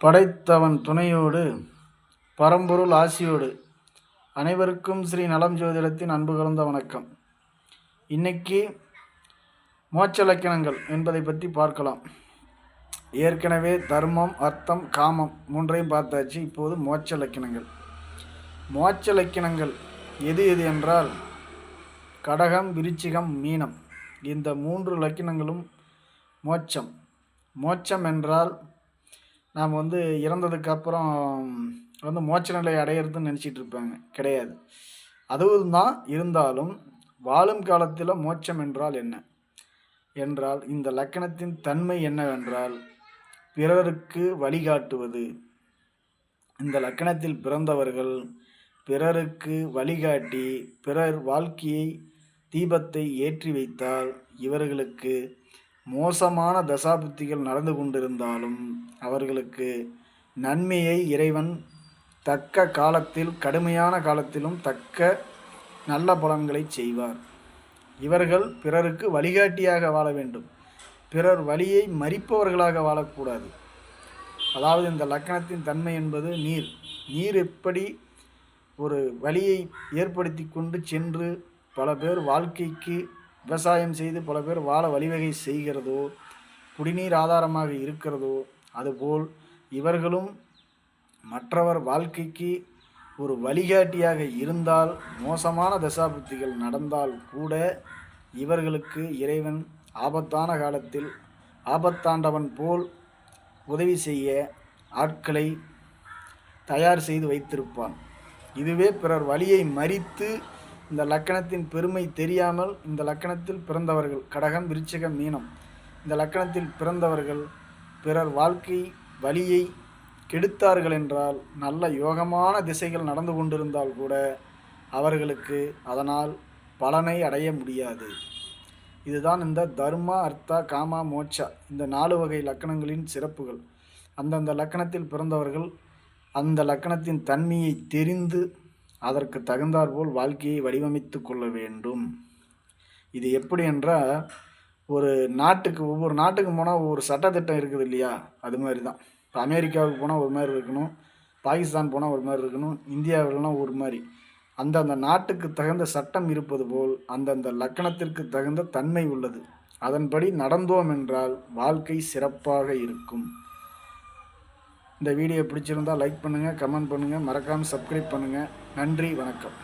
படைத்தவன் துணையோடு பரம்பொருள் ஆசியோடு அனைவருக்கும் ஸ்ரீ நலம் ஜோதிடத்தின் அன்பு கலந்த வணக்கம். இன்னைக்கு மோட்ச லக்கணங்கள் என்பதை பற்றி பார்க்கலாம். ஏற்கனவே தர்மம் அர்த்தம் காமம் மூன்றையும் பார்த்தாச்சு. இப்போது மோட்ச லக்கணங்கள். மோட்ச லக்கணங்கள் எது எது என்றால் கடகம் விருச்சிகம் மீனம். இந்த மூன்று லக்கினங்களும் மோட்சம். மோட்சம் என்றால் நாம் வந்து இறந்ததுக்கு அப்புறம் வந்து மோட்ச நிலை அடையிறதுன்னு நினச்சிட்டு இருப்பாங்க. கிடையாது. அதுவும் தான் இருந்தாலும் வாழும் காலத்தில் மோட்சம் என்றால் என்ன? என்றால் இந்த லக்கணத்தின் தன்மை என்னவென்றால் பிறருக்கு வழிகாட்டுவது. இந்த லக்கணத்தில் பிறந்தவர்கள் பிறருக்கு வழிகாட்டி பிறர் வாழ்க்கையை தீபத்தை ஏற்றி வைத்தால் இவர்களுக்கு மோசமான தசாபுத்திகள் நடந்து கொண்டிருந்தாலும் அவர்களுக்கு நன்மையை இறைவன் தக்க காலத்தில் கடுமையான காலத்திலும் தக்க நல்ல பலன்களை செய்வார். இவர்கள் பிறருக்கு வழிகாட்டியாக வாழ வேண்டும். பிறர் வழியை மறிப்பவர்களாக வாழக்கூடாது. அதாவது இந்த லக்கணத்தின் தன்மை என்பது நீர். நீர் எப்படி ஒரு வழியை ஏற்படுத்தி கொண்டு சென்று பல பேர் வாழ்க்கைக்கு விவசாயம் செய்து பல பேர் வாழ வழிவகை செய்கிறதோ குடிநீர் ஆதாரமாக இருக்கிறதோ அதுபோல் இவர்களும் மற்றவர் வாழ்க்கைக்கு ஒரு வழிகாட்டியாக இருந்தால் மோசமான தசாபுத்திகள் நடந்தால் கூட இவர்களுக்கு இறைவன் ஆபத்தான காலத்தில் ஆபத்தாண்டவன் போல் உதவி செய்ய ஆட்களை தயார் செய்து வைத்திருப்பான். இதுவே பிறர் வழியை மறித்து இந்த லக்கணத்தின் பெருமை தெரியாமல் இந்த லக்கணத்தில் பிறந்தவர்கள் கடகம் விருச்சிகம் மீனம். இந்த லக்கணத்தில் பிறந்தவர்கள் பிறர் வாழ்க்கை வழியை கெடுத்தார்கள் என்றால் நல்ல யோகமான திசைகள் நடந்து கொண்டிருந்தால் கூட அவர்களுக்கு அதனால் பலனை அடைய முடியாது. இதுதான் இந்த தர்மா அர்த்தா காமா மோட்சா இந்த நாலு வகை லக்கணங்களின் சிறப்புகள். அந்தந்த லக்கணத்தில் பிறந்தவர்கள் அந்த லக்கணத்தின் தன்மையை தெரிந்து அதற்கு தகுந்தாற்போல் வாழ்க்கையை வடிவமைத்து கொள்ள வேண்டும். இது எப்படி என்றால் ஒரு நாட்டுக்கு ஒவ்வொரு நாட்டுக்கு போனால் ஒவ்வொரு சட்டத்திட்டம் இருக்குது இல்லையா? அது மாதிரி தான் இப்போ அமெரிக்காவுக்கு போனால் ஒரு மாதிரி இருக்கணும். பாகிஸ்தான் போனால் ஒரு மாதிரி இருக்கணும். இந்தியாவிலலாம் ஒரு மாதிரி. அந்தந்த நாட்டுக்கு தகுந்த சட்டம் இருப்பது போல் அந்தந்த லக்கணத்திற்கு தகுந்த தன்மை உள்ளது. அதன்படி நடந்தோம் என்றால் வாழ்க்கை சிறப்பாக இருக்கும். இந்த வீடியோ பிடிச்சிருந்தால் லைக் பண்ணுங்கள் கமெண்ட் பண்ணுங்கள் மறக்காமல் சப்ஸ்கிரைப் பண்ணுங்கள் நன்றி வணக்கம்.